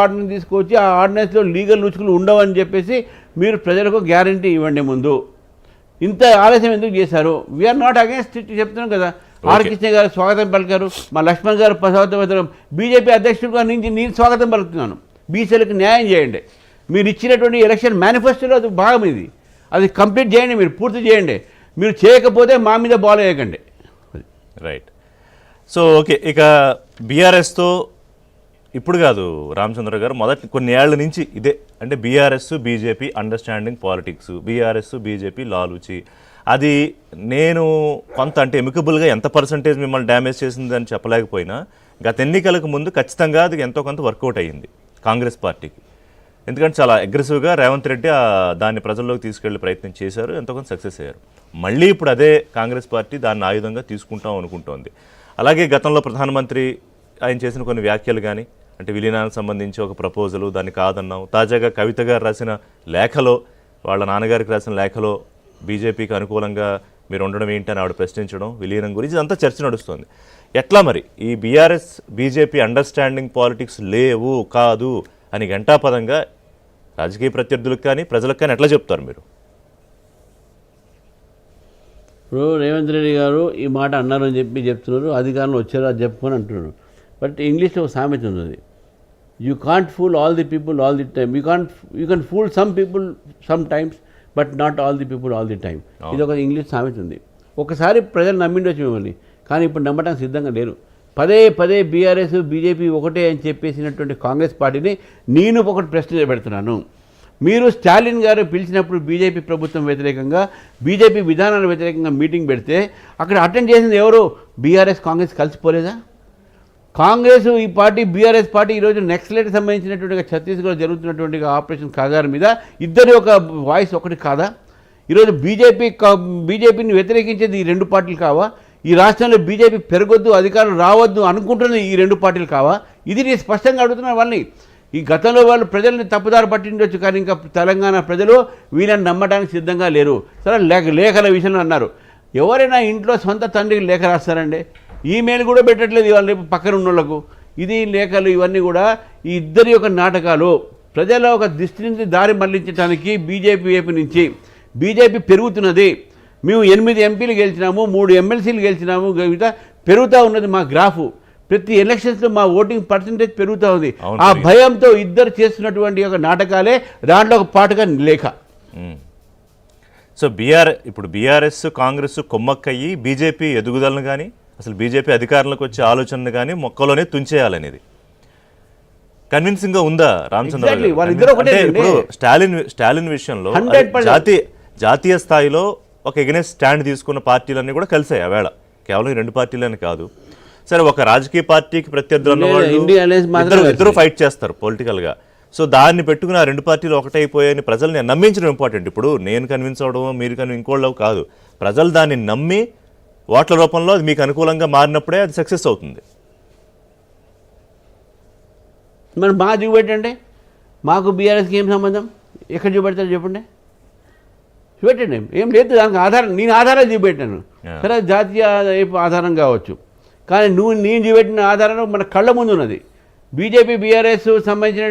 Ordinance తీసుకొచ్చి ఆ ఆర్డినెన్స్లో legal రుచుకులు ఉండవని చెప్పేసి మీరు ప్రజలకు గ్యారంటీ ఇవ్వండి ముందు. ఇంత ఆలస్యం ఎందుకు చేశారు? వీఆర్ నాట్ అగేన్స్ట్ ఇట్ చెప్తున్నాం కదా. ఆర్ కృష్ణ గారు స్వాగతం పలికారు. మా లక్ష్మణ్ గారు స్వాగతం పలికారు. బీజేపీ అధ్యక్షుడిగా నుంచి నేను స్వాగతం పలుకుతున్నాను. బీసీలకు న్యాయం చేయండి. మీరు ఇచ్చినటువంటి ఎలక్షన్ మేనిఫెస్టోలో అది భాగం ఇది. అది కంప్లీట్ చేయండి మీరు పూర్తి చేయండి. మీరు చేయకపోతే మా మీద బాల్ వేయకండి. రైట్ సో ఓకే ఇక బీఆర్ఎస్తో ఇప్పుడు కాదు రామచంద్ర గారు మొదటి కొన్ని ఏళ్ళ నుంచి ఇదే అంటే BRS BJP understanding politics BRS BJP లాలూచి. అది నేను కొంత అంటే ఎమికబుల్గా ఎంత పర్సంటేజ్ మిమ్మల్ని డ్యామేజ్ చేసింది అని చెప్పలేకపోయినా గత ఎన్నికలకు ముందు ఖచ్చితంగా అది ఎంతో కొంత వర్కౌట్ అయ్యింది కాంగ్రెస్ పార్టీకి. ఎందుకంటే చాలా అగ్రెసివ్గా రేవంత్ రెడ్డి దాన్ని ప్రజల్లోకి తీసుకెళ్ళే ప్రయత్నం చేశారు ఎంతో కొంత సక్సెస్ అయ్యారు. మళ్ళీ ఇప్పుడు అదే కాంగ్రెస్ పార్టీ దాన్ని ఆయుధంగా తీసుకుంటాం అనుకుంటోంది. అలాగే గతంలో ప్రధానమంత్రి ఆయన చేసిన కొన్ని వ్యాఖ్యలు కానీ అంటే విలీనానికి సంబంధించి ఒక ప్రపోజలు దాన్ని కాదన్నాం తాజాగా కవిత గారు రాసిన లేఖలో వాళ్ళ నాన్నగారికి రాసిన లేఖలో బీజేపీకి అనుకూలంగా మీరు ఉండడం ఏంటి అని ఆవిడ ప్రశ్నించడం విలీనం గురించి ఇదంతా చర్చ నడుస్తుంది. ఎట్లా మరి? ఈ బీఆర్ఎస్ బీజేపీ అండర్స్టాండింగ్ పాలిటిక్స్ లేవు కాదు అని గంటాపదంగా రాజకీయ ప్రత్యర్థులకు కానీ ప్రజలకు కానీ ఎట్లా చెప్తారు మీరు? ఇప్పుడు రేవంత్ రెడ్డి గారు ఈ మాట అన్నారు అని చెప్పి చెప్తున్నారు అధికారులు వచ్చారు అది చెప్పుకొని అంటున్నారు. బట్ ఇంగ్లీష్లో ఒక సామెత ఉన్నది. You can't fool all the people all the time you can't you can fool some people some times but not all the people all the time ఇది ఒక ఇంగ్లీష్ సామెత ఉంది. ఒకసారి ప్రజలు నమ్మిండొచ్చు మిమ్మల్ని కానీ ఇప్పుడు నమ్మడానికి సిద్ధంగా లేరు. పదే పదే బీఆర్ఎస్ బీజేపీ ఒకటే అని చెప్పేసినటువంటి కాంగ్రెస్ పార్టీని నేను ఒకటి ప్రశ్న పెడుతున్నాను. మీరు స్టాలిన్ గారు పిలిచినప్పుడు బీజేపీ ప్రభుత్వం వ్యతిరేకంగా బీజేపీ విధానాల వ్యతిరేకంగా మీటింగ్ పెడితే అక్కడ అటెండ్ చేసింది ఎవరు? బీఆర్ఎస్ కాంగ్రెస్ కలిసిపోలేదా? కాంగ్రెస్ ఈ పార్టీ బీఆర్ఎస్ పార్టీ ఈరోజు నెక్స్ట్లెట్ సంబంధించినటువంటి ఛత్తీస్గఢ్ జరుగుతున్నటువంటి ఆపరేషన్ కాగారు మీద ఇద్దరి ఒక వాయిస్ ఒకటి కాదా? ఈరోజు బీజేపీ బీజేపీని వ్యతిరేకించేది ఈ రెండు పార్టీలు కావా? ఈ రాష్ట్రంలో బీజేపీ పెరగొద్దు అధికారం రావద్దు అనుకుంటున్నది ఈ రెండు పార్టీలు కావా? ఇది నేను స్పష్టంగా అడుగుతున్నా వాళ్ళని. ఈ గతంలో వాళ్ళు ప్రజల్ని తప్పుదారి పట్టిండొచ్చు కానీ ఇంకా తెలంగాణ ప్రజలు వీళ్ళని నమ్మడానికి సిద్ధంగా లేరు. సరే లేఖ లేఖల విషయంలో అన్నారు. ఎవరైనా ఇంట్లో సొంత తండ్రికి లేఖ రాస్తారండి? ఈమెయిల్ కూడా పెట్టట్లేదు ఇవాళ రేపు పక్కన ఉన్న వాళ్ళకు ఇది లేఖలు ఇవన్నీ కూడా ఈ ఇద్దరి యొక్క నాటకాలు. ప్రజల ఒక దృష్టి నుంచి దారి మళ్ళించడానికి బీజేపీ వైపు నుంచి. బీజేపీ పెరుగుతున్నది. మేము ఎనిమిది ఎంపీలు గెలిచినాము మూడు ఎమ్మెల్సీలు గెలిచినాము మిగతా పెరుగుతూ ఉన్నది మా గ్రాఫు. ప్రతి ఎలక్షన్స్లో మా ఓటింగ్ పర్సంటేజ్ పెరుగుతూ ఉంది. ఆ. భయంతో ఇద్దరు చేస్తున్నటువంటి ఒక నాటకాలే దాంట్లో ఒక పాటగా లేఖ. సో బీఆర్ ఇప్పుడు బీఆర్ఎస్ కాంగ్రెస్ కొమ్మక్కయ్యి బీజేపీ ఎదుగుదలను కానీ అసలు బీజేపీ అధికారంలోకి వచ్చే ఆలోచనను కానీ మొక్కలోనే తుంచేయాలనేది. కన్విన్సింగ్గా ఉందా రామచంద్ర అంటే ఇప్పుడు. స్టాలిన్ స్టాలిన్ విషయంలో 100% అది జాతీయ జాతీయ స్థాయిలో ఒక ఎగనెస్ట్ స్టాండ్ తీసుకున్న పార్టీలన్నీ కూడా కలిసాయి ఆవేళ కేవలం ఈ రెండు పార్టీలని కాదు. సరే ఒక రాజకీయ పార్టీకి ప్రత్యర్థులు అన్నవాళ్ళు ఇద్దరు. ఫైట్ చేస్తారు పొలిటికల్గా. సో దాన్ని పెట్టుకుని ఆ రెండు పార్టీలు ఒకటైపోయాయని ప్రజల్ని నమ్మించడం ఇంపార్టెంట్ ఇప్పుడు నేను కన్విన్స్ అవడం మీరు కన్వి ఇంకోళ్ళు కాదు. ప్రజలు దాన్ని నమ్మి ఓట్ల రూపంలో అది మీకు అనుకూలంగా మారినప్పుడే అది సక్సెస్ అవుతుంది. మరి మా చూపెట్టండి. మాకు బీఆర్ఎస్కి ఏం సంబంధం? ఎక్కడ చూపెడతారు చెప్పండి. చూపెట్టండి. ఏం లేదు దానికి ఆధారం నేను ఆధారం చూపెట్టాను. సరే జాతీయ ఆధారం కావచ్చు. కానీ నువ్వు నేను చూపెట్టిన ఆధారం మన కళ్ళ ముందు ఉన్నది. బీజేపీ బీఆర్ఎస్ సంబంధించిన